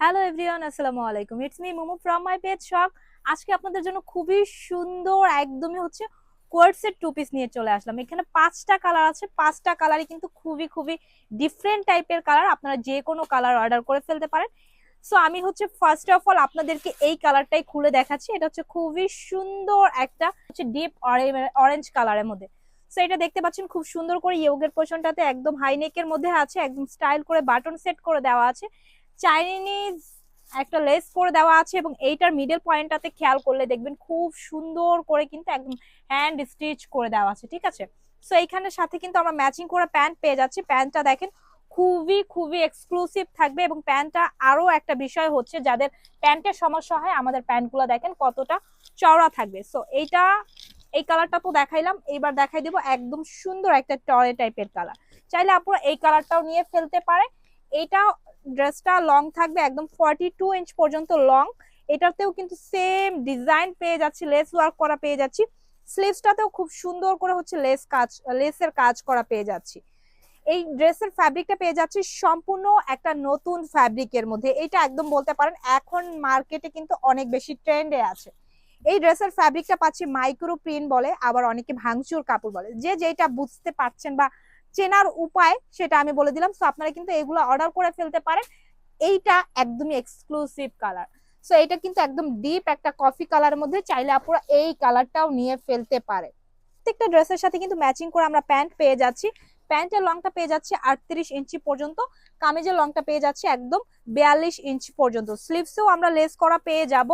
Hello everyone আসসালামু আলাইকুম it's me Momo from my page shop আজকে আপনাদের জন্য খুবই সুন্দর, একদমই হচ্ছে কোয়ার্টসের টু পিস নিয়ে চলে আসলাম। এখানে পাঁচটা কালার আছে। পাঁচটা কালারই কিন্তু খুবই খুবই ডিফারেন্ট টাইপের কালার আপনারা যে কোনো কালার অর্ডার করে ফেলতে পারেন। সো আমি হচ্ছে ফার্স্ট অফ অল আপনাদেরকে এই কালারটাই খুলে দেখাচ্ছি। এটা হচ্ছে খুবই সুন্দর একটা হচ্ছে ডিপ অরেঞ্জ কালারের মধ্যে। সো এটা দেখতে পাচ্ছেন খুব সুন্দর করে ইয়োগের পোর্শনটাতে একদম হাই নেকের মধ্যে আছে। একদম স্টাইল করে বাটন সেট করে দেওয়া আছে। চাইনিজ একটা লেস করে দেওয়া আছে এবং এইটার মিডল পয়েন্টটাতে খেয়াল করলে দেখবেন খুব সুন্দর করে কিন্তু একদম হ্যান্ড স্টিচ করে দেওয়া আছে, ঠিক আছে? সো এইখানের সাথে কিন্তু আমরা ম্যাচিং করে প্যান্ট পেয়ে যাচ্ছি। প্যান্টটা দেখেন খুবই খুবই এক্সক্লুসিভ থাকবে এবং প্যান্টটা আরও একটা বিষয় হচ্ছে যাদের প্যান্টের সমস্যা হয়, আমাদের প্যান্টগুলো দেখেন কতটা চওড়া থাকবে। সো এইটা, এই কালারটা তো দেখাইলাম। এইবার দেখাই দিব একদম সুন্দর একটা টরে টাইপের কালার চাইলে আপনারা এই কালারটাও নিয়ে ফেলতে পারে এটা ড্রেসটা লং থাকবে, একদম ফর্টি টু ইঞ্চ পর্যন্ত লং এটাতেও কিন্তু সেম ডিজাইন পেয়ে যাচ্ছি লেস ওয়ার্ক করা পেয়ে যাচ্ছি। স্লিভসটাতেও খুব সুন্দর করে হচ্ছে লেস কাজ লেসের কাজ করা পেয়ে যাচ্ছি। এই ড্রেসের ফ্যাব্রিকটা পেয়ে যাচ্ছি সম্পূর্ণ একটা নতুন ফ্যাব্রিকের মধ্যে। এটা একদম বলতে পারেন এখন মার্কেটে কিন্তু অনেক বেশি ট্রেন্ডে আছে। এই ড্রেসের ফ্যাব্রিকটা পাচ্ছি মাইক্রো প্রিন্ট বলে, আবার অনেকে ভাঙচুর কাপড় বলে। যে যেটা বুঝতে পারছেন বা চেনার উপায় সেটা আমি বলে দিলাম। সো আপনারা কিন্তু এগুলো অর্ডার করে ফেলতে পারেন। এইটা একদমই এক্সক্লুসিভ কালার সো এটা কিন্তু একদম ডিপ একটা কফি কালারের মধ্যে চাইলে আপনারা এই কালারটাও নিয়ে ফেলতে পারে। প্রত্যেকটা ড্রেসের সাথে কিন্তু ম্যাচিং করে আমরা প্যান্ট পেয়ে যাচ্ছি। প্যান্টের লংটা পেয়ে যাচ্ছি আটত্রিশ ইঞ্চি পর্যন্ত। কামিজের লংটা পেয়ে যাচ্ছি একদম বিয়াল্লিশ ইঞ্চি পর্যন্ত। স্লিভসেও আমরা লেস করা পেয়ে যাব।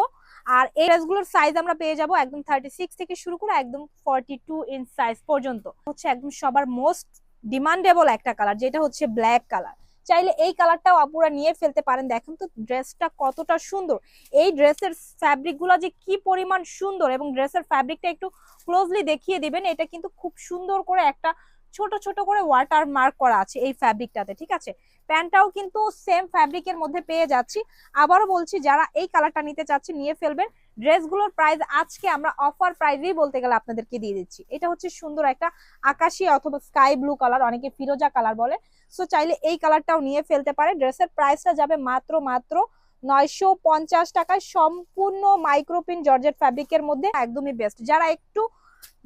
আর এই ড্রেসগুলোর সাইজ আমরা পেয়ে যাব একদম থার্টি সিক্স থেকে শুরু করে একদম ফর্টি টু ইঞ্চ সাইজ পর্যন্ত। হচ্ছে একদম সবার মোস্ট ডিমান্ডেবল একটা কালার যেটা হচ্ছে ব্ল্যাক কালার চাইলে এই কালারটাও আপুরা নিয়ে ফেলতে পারেন। দেখেন তো ড্রেসটা কতটা সুন্দর। এই ড্রেসের ফ্যাব্রিকগুলো যে কি পরিমাণ সুন্দর এবং ড্রেসের ফ্যাব্রিকটা একটু ক্লোজলি দেখিয়ে দিবেন, এটা কিন্তু খুব সুন্দর করে একটা ছোট ছোট করে ওয়াটার মার্ক করা আছে এই ফ্যাব্রিকটাতে ঠিক আছে? প্যান্টটাও কিন্তু সেম ফ্যাব্রিকের মধ্যে পেয়ে যাচ্ছি। আবারও বলছি, যারা এই কালারটা নিতে চাচ্ছে নিয়ে ফেলবেন। ড্রেসগুলোর প্রাইস আজকে আমরা অফার প্রাইজেই বলতে গেলে আপনাদেরকে দিয়ে দিচ্ছি। এটা হচ্ছে সুন্দর একটা আকাশি অথবা স্কাই ব্লু কালার অনেকে ফিরোজা কালার বলে। সো চাইলে এই কালারটাও নিয়ে ফেলতে পারে। ড্রেসের প্রাইসটা যাবে মাত্র মাত্র নয়শো পঞ্চাশ টাকায়। সম্পূর্ণ মাইক্রোপিন জর্জেট ফ্যাব্রিকের মধ্যে একদমই বেস্ট যারা একটু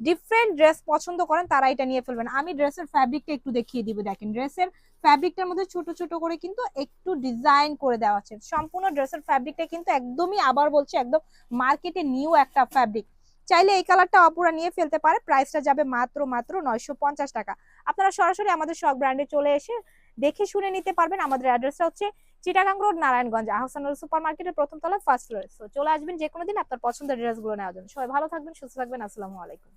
ডিফারেন্ট ড্রেস পছন্দ করেন, তারা এটা নিয়ে ফেলবেন। আমি ড্রেসের ফ্যাব্রিকটা একটু দেখিয়ে দিব, দেখেন। ড্রেসের ফ্যাব্রিকটার মধ্যে ছোট ছোট করে কিন্তু একটু ডিজাইন করে দেওয়া আছে। সম্পূর্ণ ড্রেসের ফ্যাব্রিকটা কিন্তু একদমই, আবার বলছি একদম মার্কেটে নিউ একটা ফ্যাব্রিক চাইলে এই কালারটা অপুরা নিয়ে ফেলতে পারে। প্রাইসটা যাবে মাত্র মাত্র নয়শো পঞ্চাশ টাকা। আপনারা সরাসরি আমাদের শখ ব্র্যান্ডে চলে এসে দেখে শুনে নিতে পারবেন। আমাদের অ্যাড্রেসটা হচ্ছে চিটাগাং রোড, নারায়ণগঞ্জ আহসানুল সুপার মার্কেটের প্রথম তলায় ফার্স্ট ফ্লোরে চলে আসবেন যে কোনো দিন আপনার পছন্দের ড্রেসগুলো নেওয়ার জন্য। সবাই ভালো থাকবেন, সুস্থ থাকবেন, আসসালামু আলাইকুম।